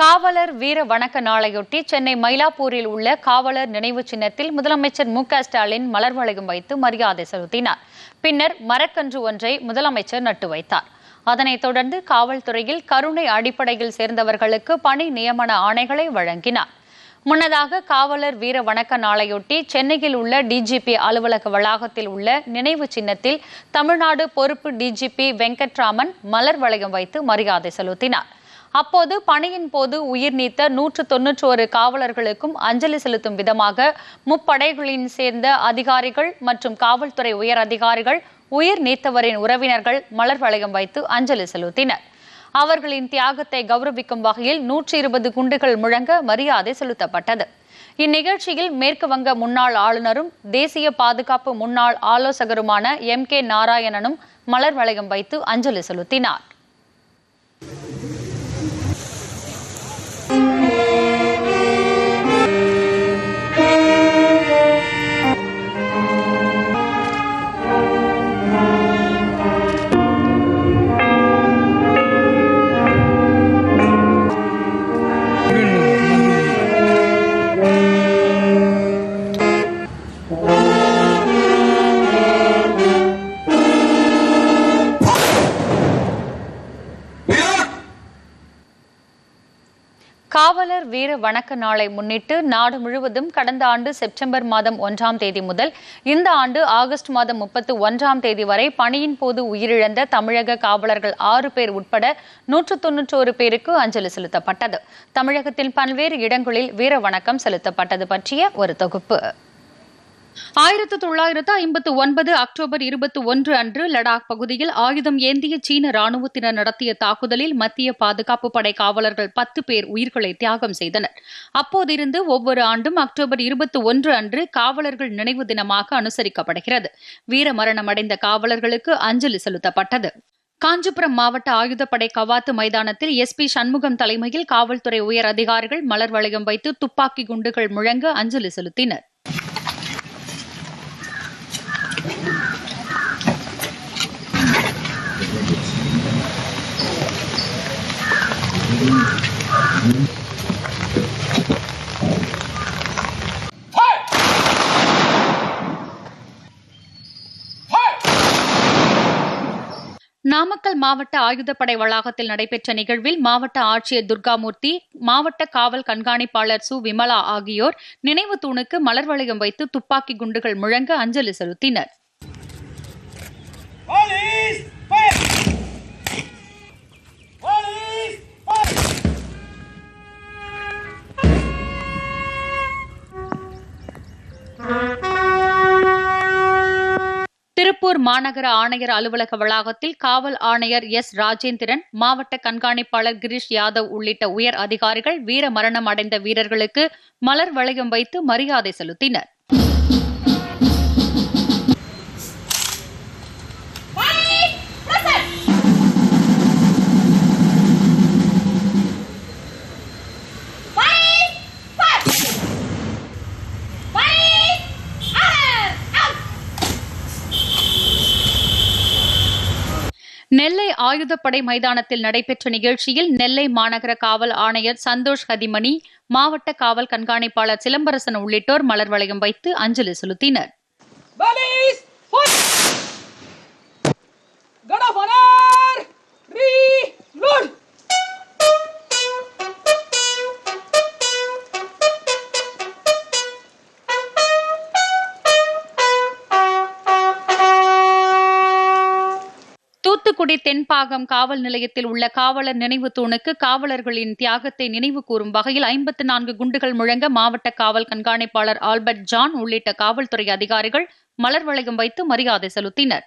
காவலர் வீர வணக்க நாளையொட்டி சென்னை மயிலாப்பூரில் உள்ள காவலர் நினைவு சின்னத்தில் முதலமைச்சர் மு ஸ்டாலின் மலர் வளையம் வைத்து மரியாதை செலுத்தினார். பின்னர் மரக்கன்று ஒன்றை முதலமைச்சர் நட்டு வைத்தார். அதனைத் தொடர்ந்து காவல்துறையில் கருணை அடிப்படையில் சேர்ந்தவர்களுக்கு பணி நியமன ஆணைகளை வழங்கினார். முன்னதாக காவலர் வீர வணக்க நாளையொட்டி சென்னையில் உள்ள டிஜிபி அலுவலக வளாகத்தில் உள்ள நினைவு சின்னத்தில் தமிழ்நாடு பொறுப்பு டிஜிபி வெங்கட்ராமன் மலர் வளையம் வைத்து மரியாதை செலுத்தினார். அப்போது பணியின் போது உயிர் நீத்த நூற்று தொன்னூற்றோரு காவலர்களுக்கும் அஞ்சலி செலுத்தும் விதமாக முப்படைகளின் சேர்ந்த அதிகாரிகள் மற்றும் காவல்துறை உயர் அதிகாரிகள் உயிர் நீத்தவரின் உறவினர்கள் மலர் வளையம் வைத்து அஞ்சலி செலுத்தினர். அவர்களின் தியாகத்தை கௌரவிக்கும் வகையில் நூற்றி இருபது குண்டுகள் முழங்க மரியாதை செலுத்தப்பட்டது. இந்நிகழ்ச்சியில் மேற்கு வங்க முன்னாள் ஆளுநரும் தேசிய பாதுகாப்பு முன்னாள் ஆலோசகருமான எம் கே நாராயணனும் மலர் வளையம் வைத்து அஞ்சலி செலுத்தினார். காவலர் வீர வணக்க நாளை முன்னிட்டு நாடு முழுவதும் கடந்த ஆண்டு செப்டம்பர் மாதம் ஒன்றாம் தேதி முதல் இந்த ஆண்டு ஆகஸ்ட் மாதம் முப்பத்து ஒன்றாம் தேதி வரை பணியின் போது உயிரிழந்த தமிழக காவலர்கள் ஆறு பேர் உட்பட நூற்று தொன்னூற்றோரு பேருக்கு அஞ்சலி செலுத்தப்பட்டது. தமிழகத்தில் பல்வேறு இடங்களில் வீர வணக்கம் செலுத்தப்பட்டது பற்றிய ஒரு தொகுப்பு. ஆயிரத்து தொள்ளாயிரத்து ஐம்பத்து ஒன்பது அக்டோபர் இருபத்தி ஒன்று அன்று லடாக் பகுதியில் ஆயுதம் ஏந்திய சீன ராணுவத்தினர் நடத்திய தாக்குதலில் மத்திய பாதுகாப்பு படை காவலர்கள் பத்து பேர் உயிர்களை தியாகம் செய்தனர். அப்போதிருந்து ஒவ்வொரு ஆண்டும் அக்டோபர் இருபத்தி ஒன்று அன்று காவலர்கள் நினைவு தினமாக அனுசரிக்கப்படுகிறது. வீர மரணமடைந்த காவலர்களுக்கு அஞ்சலி செலுத்தப்பட்டது. காஞ்சிபுரம் மாவட்ட ஆயுதப்படை கவாத்து மைதானத்தில் எஸ் பி சண்முகம் தலைமையில் காவல்துறை உயர் அதிகாரிகள் மலர் வளையம் வைத்து துப்பாக்கி குண்டுகள் முழங்க அஞ்சலி செலுத்தினர். நாமக்கல் மாவட்ட ஆயுதப்படை வளாகத்தில் நடைபெற்ற நிகழ்வில் மாவட்ட ஆட்சியர் துர்காமூர்த்தி மாவட்ட காவல் கண்காணிப்பாளர் சு. விமலா ஆகியோர் நினைவு தூணுக்கு மலர் வளையம் வைத்து துப்பாக்கி குண்டுகள் முழங்க அஞ்சலி செலுத்தினர். திருப்பூர் மாநகர ஆணையர் அலுவலக வளாகத்தில் காவல் ஆணையர் எஸ். ராஜேந்திரன் மாவட்ட கண்காணிப்பாளர் கிரீஷ் யாதவ் உள்ளிட்ட உயர் அதிகாரிகள் வீர மரணம் அடைந்த வீரர்களுக்கு மலர் வளையம் வைத்து மரியாதை செலுத்தினர். நெல்லை ஆயுதப்படை மைதானத்தில் நடைபெற்ற நிகழ்ச்சியில் நெல்லை மாநகர காவல் ஆணையர் சந்தோஷ் ஹதிமணி மாவட்ட காவல் கண்காணிப்பாளர் சிலம்பரசன் உள்ளிட்டோர் மலர் வளையம் வைத்து அஞ்சலி செலுத்தினர். தூத்துக்குடி தென்பாகம் காவல் நிலையத்தில் உள்ள காவலர் நினைவு தூணுக்கு காவலர்களின் தியாகத்தை நினைவு கூறும் வகையில் ஐம்பத்து நான்கு குண்டுகள் முழங்க மாவட்ட காவல் கண்காணிப்பாளர் ஆல்பர்ட் ஜான் உள்ளிட்ட காவல்துறை அதிகாரிகள் மலர் வளையம் வைத்து மரியாதை செலுத்தினர்.